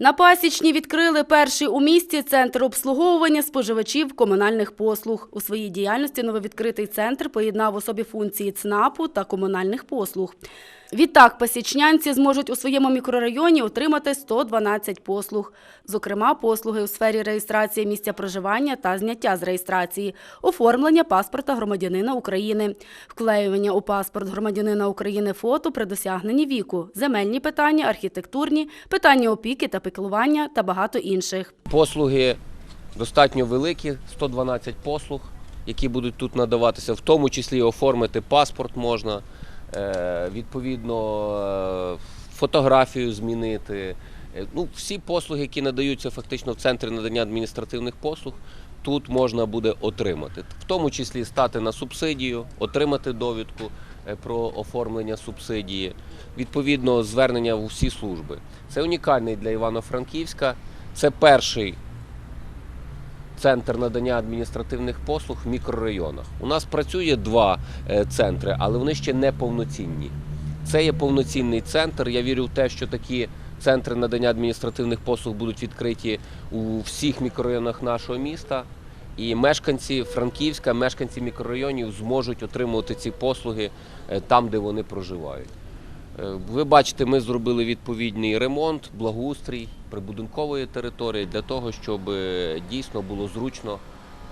На Пасічні відкрили перший у місті центр обслуговування споживачів комунальних послуг. У своїй діяльності нововідкритий центр поєднав у собі функції ЦНАПу та комунальних послуг. Відтак, пасічнянці зможуть у своєму мікрорайоні отримати 112 послуг. Зокрема, послуги у сфері реєстрації місця проживання та зняття з реєстрації, оформлення паспорта громадянина України, вклеювання у паспорт громадянина України фото при досягненні віку, земельні питання, архітектурні, питання опіки та піклування та багато інших. Послуги достатньо великі, 112 послуг, які будуть тут надаватися, в тому числі оформити паспорт можна, відповідно е, фотографію змінити. Е, Ну, всі послуги, які надаються фактично в центрі надання адміністративних послуг, тут можна буде отримати. В тому числі стати на субсидію, отримати довідку е, про оформлення субсидії, відповідно звернення в усі служби. Це унікальний для Івано-Франківська. Це перший центр надання адміністративних послуг в мікрорайонах. У нас працює два е, центри, але вони ще не повноцінні. Це є повноцінний центр. Я вірю в те, що такі центри надання адміністративних послуг будуть відкриті у всіх мікрорайонах нашого міста. І мешканці Франківська, мешканці мікрорайонів зможуть отримувати ці послуги е, там, де вони проживають. Е, Ви бачите, ми зробили відповідний ремонт, благоустрій прибудинкової території для того, щоб е, дійсно було зручно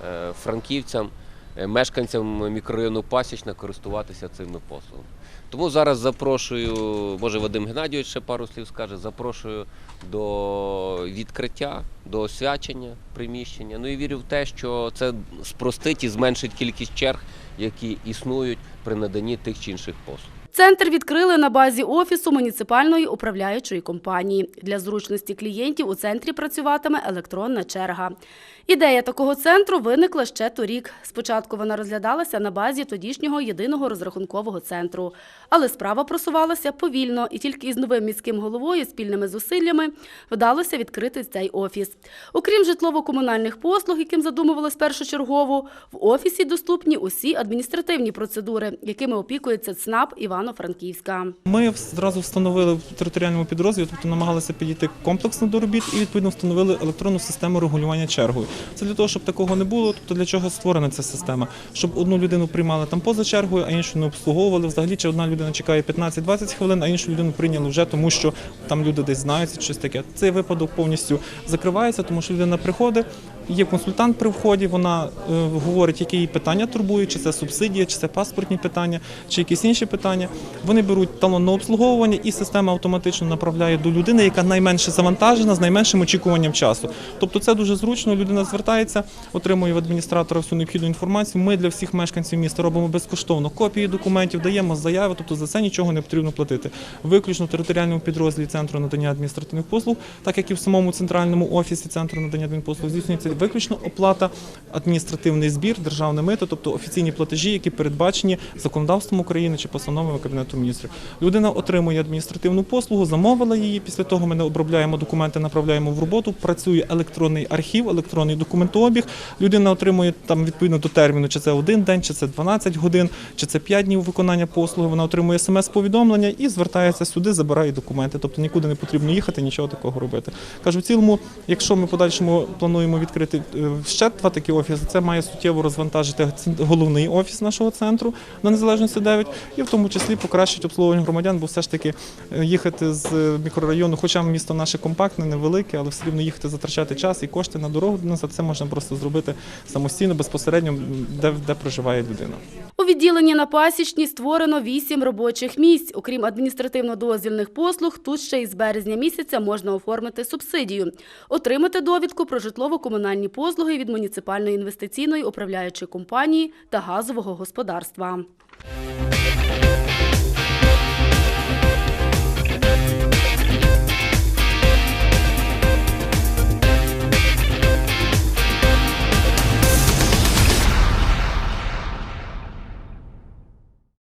е, франківцям, е, мешканцям мікрорайону Пасічна користуватися цими послугами. Тому зараз запрошую, може Вадим Геннадійович ще пару слів скаже, запрошую до відкриття, до освячення приміщення. Ну і вірю в те, що це спростить і зменшить кількість черг, які існують при наданні тих чи інших послуг. Центр відкрили на базі офісу муніципальної управляючої компанії. Для зручності клієнтів у центрі працюватиме електронна черга. Ідея такого центру виникла ще торік. Спочатку вона розглядалася на базі тодішнього єдиного розрахункового центру. Але справа просувалася повільно, і тільки із новим міським головою спільними зусиллями вдалося відкрити цей офіс. Окрім житлово-комунальних послуг, яким задумувалось першочергово, в офісі доступні усі адміністративні процедури, якими опікується ЦНАП Івано-Франківська. Ми зразу встановили в територіальному підрозділі, тобто намагалися підійти комплексно до робіт і відповідно встановили електронну систему регулювання чергою. Це для того, щоб такого не було. Тобто для чого створена ця система? Щоб одну людину приймали там поза чергою, а іншу не обслуговували. Взагалі, чи одна людина чекає 15-20 хвилин, а іншу людину прийняли вже, тому що там люди десь знаються, щось таке. Цей випадок повністю закривається, тому що людина приходить. Є консультант при вході, вона е, говорить, які її питання турбують, чи це субсидія, чи це паспортні питання, чи якісь інші питання. Вони беруть талон на обслуговування, і система автоматично направляє до людини, яка найменше завантажена, з найменшим очікуванням часу. Тобто це дуже зручно. Людина звертається, отримує в адміністратора всю необхідну інформацію. Ми для всіх мешканців міста робимо безкоштовно копії документів, даємо заяви, тобто за це нічого не потрібно платити. Виключно територіальному підрозділі центру надання адміністративних послуг, так як і в самому центральному офісі центру надання адмінпослуг, здійснюється виключно оплата, адміністративний збір, державне мито, тобто офіційні платежі, які передбачені законодавством України чи постановами Кабінету міністрів. Людина отримує адміністративну послугу, замовила її. Після того ми не обробляємо документи, направляємо в роботу. Працює електронний архів, електронний документообіг. Людина отримує там відповідно до терміну, чи це один день, чи це 12 годин, чи це 5 днів виконання послуги. Вона отримує смс-повідомлення і звертається сюди, забирає документи. Тобто нікуди не потрібно їхати, нічого такого робити. Кажу, в цілому, якщо ми подальшому плануємо відкрити е, ще два такі офіси, це має суттєво розвантажити головний офіс нашого центру на незалежності 9 і в тому числі покращить обслуговування громадян, бо все ж таки е, їхати з е, мікрорайону, хоча місто наше компактне, невелике, але все рівно їхати затрачати час і кошти на дорогу це можна просто зробити самостійно, безпосередньо, де, де проживає людина. Відділенні на Пасічній створено вісім робочих місць. Окрім адміністративно-дозвільних послуг, тут ще й з березня місяця можна оформити субсидію, отримати довідку про житлово-комунальні послуги від муніципальної інвестиційної управляючої компанії та газового господарства.